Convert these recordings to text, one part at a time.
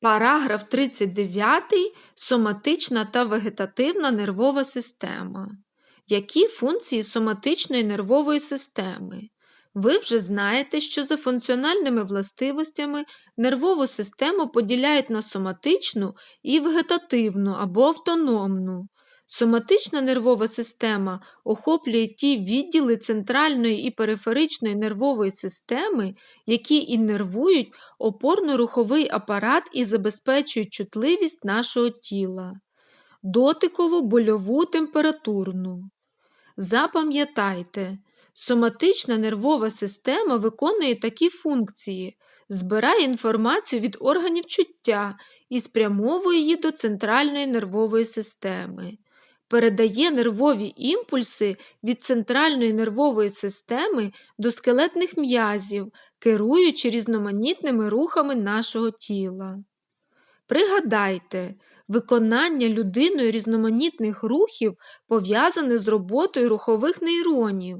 Параграф 39. Соматична та вегетативна нервова система. Які функції соматичної нервової системи? Ви вже знаєте, що за функціональними властивостями нервову систему поділяють на соматичну і вегетативну або автономну. Соматична нервова система охоплює ті відділи центральної і периферичної нервової системи, які іннервують опорно-руховий апарат і забезпечують чутливість нашого тіла, дотикову, больову, температурну. Запам'ятайте, соматична нервова система виконує такі функції, збирає інформацію від органів чуття і спрямовує її до центральної нервової системи передає нервові імпульси від центральної нервової системи до скелетних м'язів, керуючи різноманітними рухами нашого тіла. Пригадайте, виконання людиною різноманітних рухів пов'язане з роботою рухових нейронів.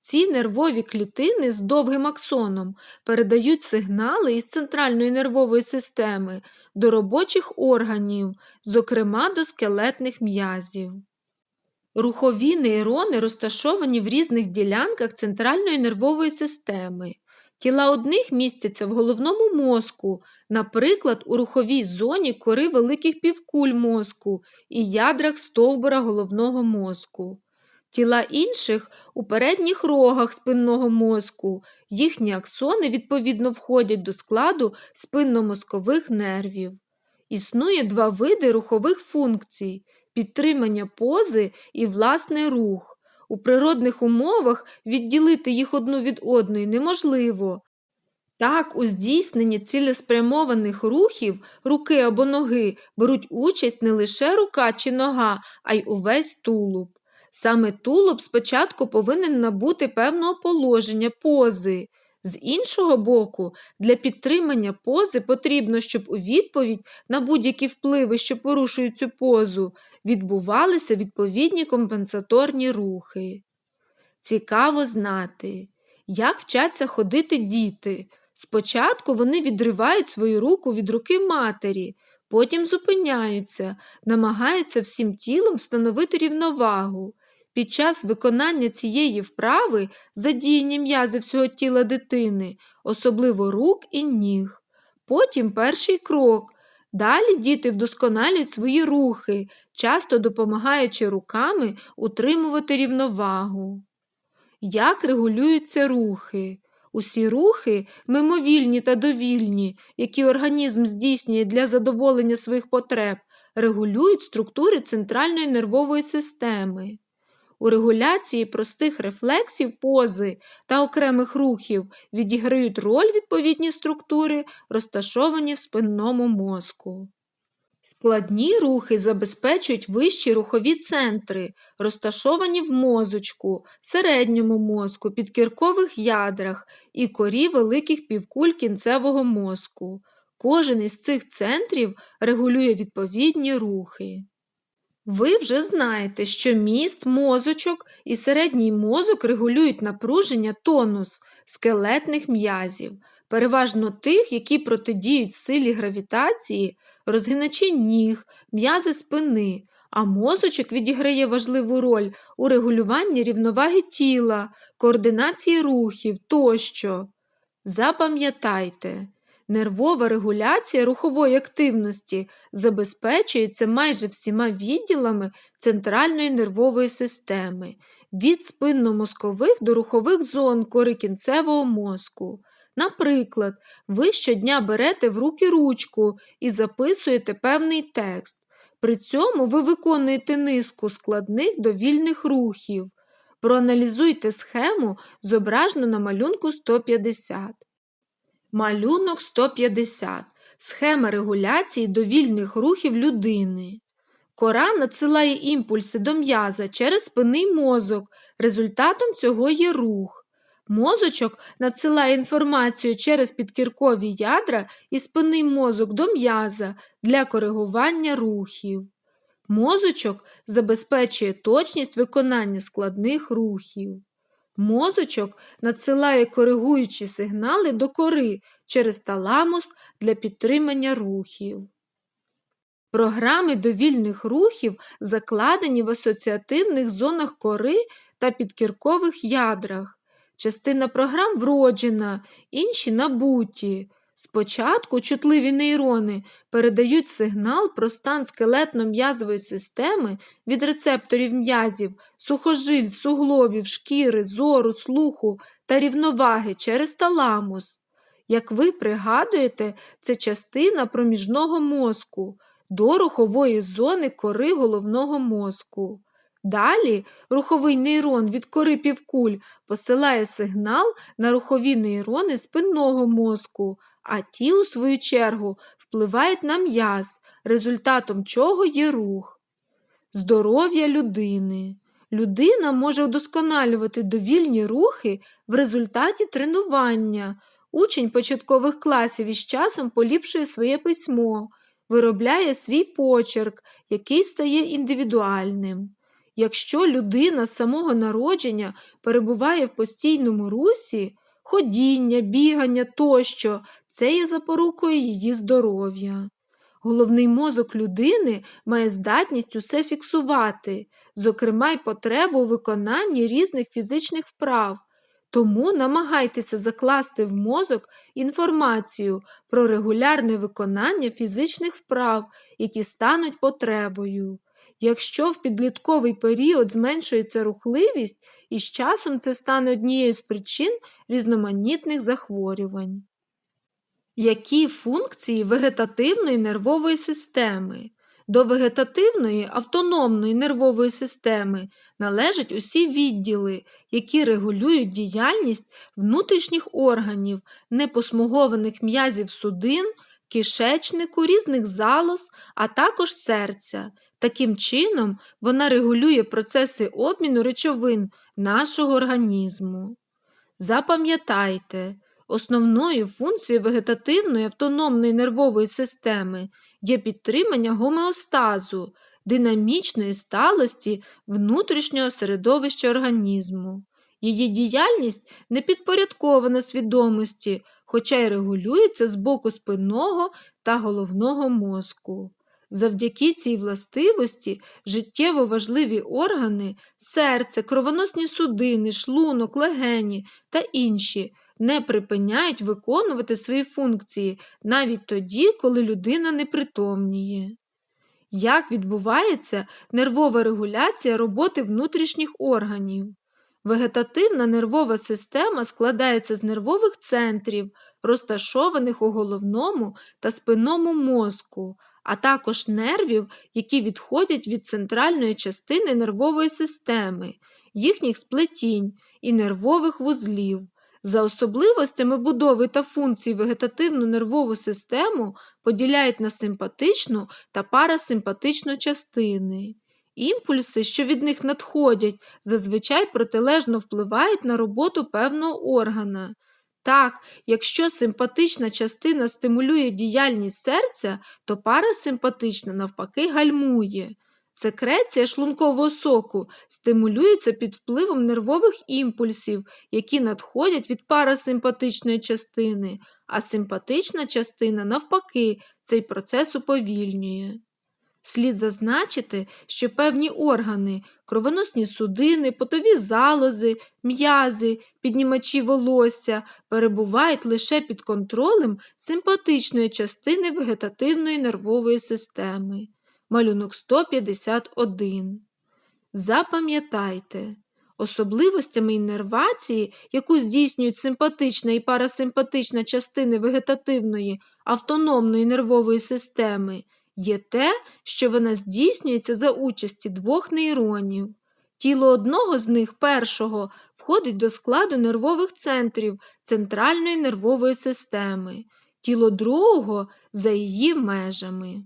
Ці нервові клітини з довгим аксоном передають сигнали із центральної нервової системи до робочих органів, зокрема до скелетних м'язів. Рухові нейрони розташовані в різних ділянках центральної нервової системи. Тіла одних містяться в головному мозку, наприклад, у руховій зоні кори великих півкуль мозку і ядрах стовбура головного мозку. Тіла інших у передніх рогах спинного мозку, їхні аксони відповідно входять до складу спинномозкових нервів. Існує два види рухових функцій підтримання пози і власний рух. У природних умовах відділити їх одну від одної неможливо. Так, у здійсненні цілеспрямованих рухів руки або ноги беруть участь не лише рука чи нога, а й увесь тулуб. Саме тулуб спочатку повинен набути певного положення пози. З іншого боку, для підтримання пози потрібно, щоб у відповідь на будь-які впливи, що порушують цю позу, відбувалися відповідні компенсаторні рухи. Цікаво знати, як вчаться ходити діти. Спочатку вони відривають свою руку від руки матері, потім зупиняються, намагаються всім тілом встановити рівновагу. Під час виконання цієї вправи задіяння м'язи всього тіла дитини, особливо рук і ніг. Потім перший крок. Далі діти вдосконалюють свої рухи, часто допомагаючи руками утримувати рівновагу. Як регулюються рухи? Усі рухи, мимовільні та довільні, які організм здійснює для задоволення своїх потреб, регулюють структури центральної нервової системи. У регуляції простих рефлексів пози та окремих рухів відіграють роль відповідні структури, розташовані в спинному мозку. Складні рухи забезпечують вищі рухові центри, розташовані в мозочку, середньому мозку, підкіркових ядрах і корі великих півкуль кінцевого мозку. Кожен із цих центрів регулює відповідні рухи. Ви вже знаєте, що міст, мозочок і середній мозок регулюють напруження тонус скелетних м'язів, переважно тих, які протидіють силі гравітації, розгиначі ніг, м'язи спини, а мозочок відіграє важливу роль у регулюванні рівноваги тіла, координації рухів тощо. Запам'ятайте, Нервова регуляція рухової активності забезпечується майже всіма відділами центральної нервової системи, від спинномозкових до рухових зон кори кінцевого мозку. Наприклад, ви щодня берете в руки ручку і записуєте певний текст. При цьому ви виконуєте низку складних довільних рухів. Проаналізуйте схему, зображену на малюнку 150. Малюнок 150. Схема регуляції довільних рухів людини. Кора надсилає імпульси до м'яза через спинний мозок. Результатом цього є рух. Мозочок надсилає інформацію через підкіркові ядра і спинний мозок до м'яза для коригування рухів. Мозочок забезпечує точність виконання складних рухів. Мозочок надсилає коригуючі сигнали до кори через таламус для підтримання рухів. Програми довільних рухів закладені в асоціативних зонах кори та підкіркових ядрах. Частина програм вроджена, інші набуті. Спочатку чутливі нейрони передають сигнал про стан скелетно-м'язової системи від рецепторів м'язів, сухожиль, суглобів, шкіри, зору, слуху та рівноваги через таламус. Як ви пригадуєте, це частина проміжного мозку до рухової зони кори головного мозку. Далі руховий нейрон від кори півкуль посилає сигнал на рухові нейрони спинного мозку, а ті, у свою чергу, впливають на м'яз, результатом чого є рух. Здоров'я людини. Людина може удосконалювати довільні рухи в результаті тренування. Учень початкових класів із часом поліпшує своє письмо, виробляє свій почерк, який стає індивідуальним. Якщо людина з самого народження перебуває в постійному русі, ходіння, бігання тощо, це є запорукою її здоров'я. Головний мозок людини має здатність усе фіксувати, зокрема й потребу у виконанні різних фізичних вправ. Тому намагайтеся закласти в мозок інформацію про регулярне виконання фізичних вправ, які стануть потребою. Якщо в підлітковий період зменшується рухливість, і з часом це стане однією з причин різноманітних захворювань. Які функції вегетативної нервової системи? До вегетативної автономної нервової системи належать усі відділи, які регулюють діяльність внутрішніх органів, непосмугованих м'язів судин, кишечнику, різних залоз, а також серця. Таким чином, вона регулює процеси обміну речовин нашого організму. Запам'ятайте, основною функцією вегетативної автономної нервової системи є підтримання гомеостазу, динамічної сталості внутрішнього середовища організму. Її діяльність не підпорядкована свідомості, хоча й регулюється з боку спинного та головного мозку. Завдяки цій властивості життєво важливі органи, серце, кровоносні судини, шлунок, легені та інші не припиняють виконувати свої функції навіть тоді, коли людина не притомніє. Як відбувається нервова регуляція роботи внутрішніх органів? Вегетативна нервова система складається з нервових центрів, розташованих у головному та спинному мозку, а також нервів, які відходять від центральної частини нервової системи, їхніх сплетінь і нервових вузлів. За особливостями будови та функцій вегетативну нервову систему поділяють на симпатичну та парасимпатичну частини. Імпульси, що від них надходять, зазвичай протилежно впливають на роботу певного органа. Так, якщо симпатична частина стимулює діяльність серця, то парасимпатична навпаки гальмує. Секреція шлункового соку стимулюється під впливом нервових імпульсів, які надходять від парасимпатичної частини, а симпатична частина, навпаки, цей процес уповільнює. Слід зазначити, що певні органи, кровоносні судини, потові залози, м'язи, піднімачі волосся перебувають лише під контролем симпатичної частини вегетативної нервової системи. Малюнок 151. Запам'ятайте, особливостями іннервації, яку здійснюють симпатична і парасимпатична частини вегетативної автономної нервової системи є те, що вона здійснюється за участі двох нейронів. Тіло одного з них першого входить до складу нервових центрів центральної нервової системи, тіло другого за її межами.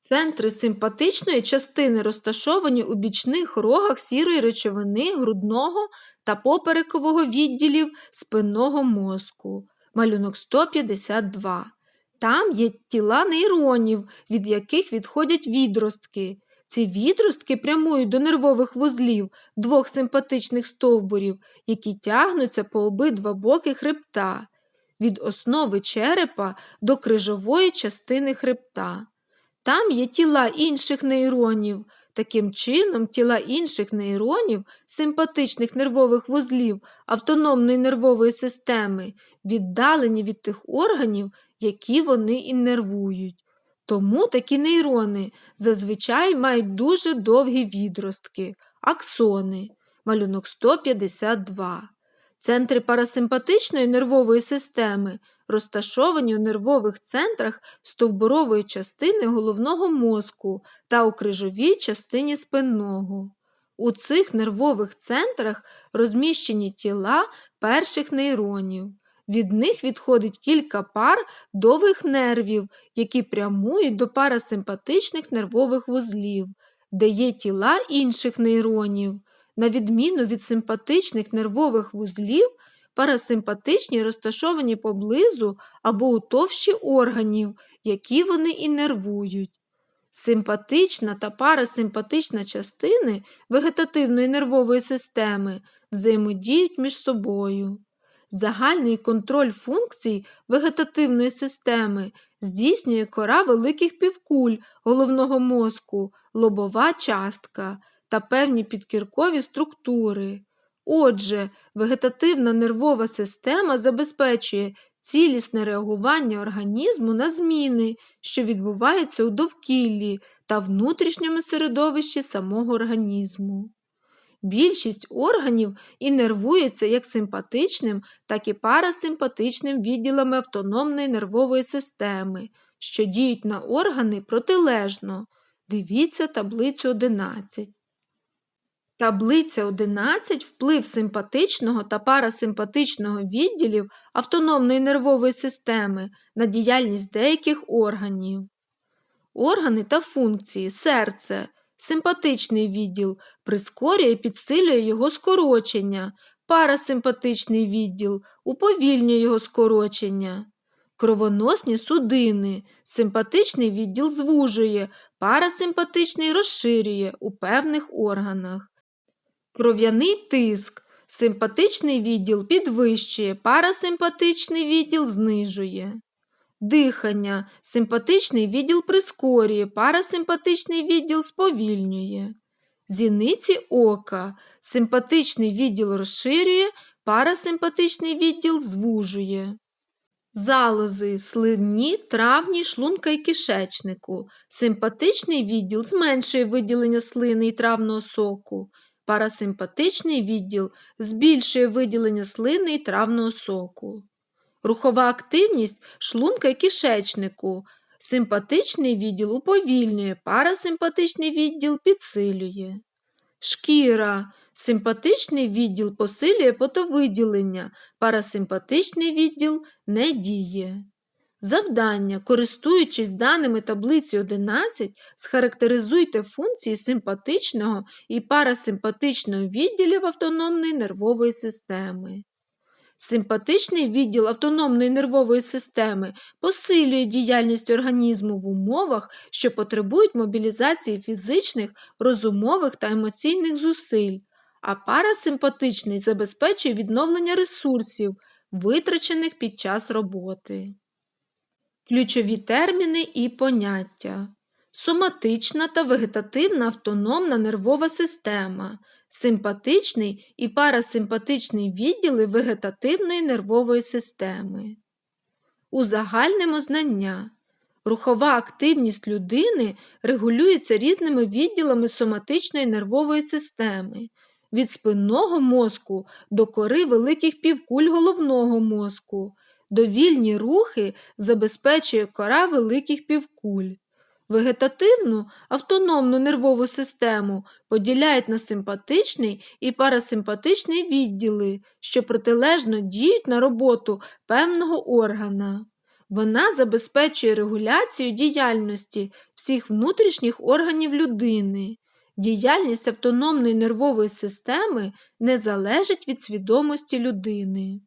Центри симпатичної частини розташовані у бічних рогах сірої речовини грудного та поперекового відділів спинного мозку. Малюнок 152. Там є тіла нейронів, від яких відходять відростки. Ці відростки прямують до нервових вузлів двох симпатичних стовбурів, які тягнуться по обидва боки хребта, від основи черепа до крижової частини хребта. Там є тіла інших нейронів. Таким чином, тіла інших нейронів, симпатичних нервових вузлів автономної нервової системи, віддалені від тих органів, які вони іннервують. Тому такі нейрони зазвичай мають дуже довгі відростки, аксони, малюнок 152. Центри парасимпатичної нервової системи розташовані у нервових центрах стовбурової частини головного мозку та у крижовій частині спинного. У цих нервових центрах розміщені тіла перших нейронів. Від них відходить кілька пар довгих нервів, які прямують до парасимпатичних нервових вузлів, де є тіла інших нейронів. На відміну від симпатичних нервових вузлів, парасимпатичні розташовані поблизу або у товщі органів, які вони іннервують. Симпатична та парасимпатична частини вегетативної нервової системи взаємодіють між собою. Загальний контроль функцій вегетативної системи здійснює кора великих півкуль головного мозку, лобова частка та певні підкіркові структури. Отже, вегетативна нервова система забезпечує цілісне реагування організму на зміни, що відбуваються у довкіллі та внутрішньому середовищі самого організму. Більшість органів іннервується як симпатичним, так і парасимпатичним відділами автономної нервової системи, що діють на органи протилежно. Дивіться таблицю 11. Таблиця 11 вплив симпатичного та парасимпатичного відділів автономної нервової системи на діяльність деяких органів. Органи та функції серце. Симпатичний відділ прискорює і підсилює його скорочення, парасимпатичний відділ уповільнює його скорочення. Кровоносні судини, симпатичний відділ звужує, парасимпатичний розширює у певних органах. Кров'яний тиск, симпатичний відділ підвищує, парасимпатичний відділ знижує. Дихання, симпатичний відділ прискорює, парасимпатичний відділ сповільнює. Зіниці ока, симпатичний відділ розширює, парасимпатичний відділ звужує. Залози, слинні, травні, шлунка і кишечнику. Симпатичний відділ зменшує виділення слини і травного соку. Парасимпатичний відділ збільшує виділення слини і травного соку. Рухова активність шлунка і кишечнику. Симпатичний відділ уповільнює, парасимпатичний відділ підсилює. Шкіра. Симпатичний відділ посилює потовиділення, парасимпатичний відділ не діє. Завдання, користуючись даними таблиці 11, схарактеризуйте функції симпатичного і парасимпатичного відділів автономної нервової системи. Симпатичний відділ автономної нервової системи посилює діяльність організму в умовах, що потребують мобілізації фізичних, розумових та емоційних зусиль, а парасимпатичний забезпечує відновлення ресурсів, витрачених під час роботи. Ключові терміни і поняття. Соматична та вегетативна автономна нервова система, симпатичний і парасимпатичний відділи вегетативної нервової системи. Узагальнимо знання. Рухова активність людини регулюється різними відділами соматичної нервової системи, від спинного мозку до кори великих півкуль головного мозку. Довільні рухи забезпечує кора великих півкуль. Вегетативну автономну нервову систему поділяють на симпатичний і парасимпатичний відділи, що протилежно діють на роботу певного органа. Вона забезпечує регуляцію діяльності всіх внутрішніх органів людини. Діяльність автономної нервової системи не залежить від свідомості людини.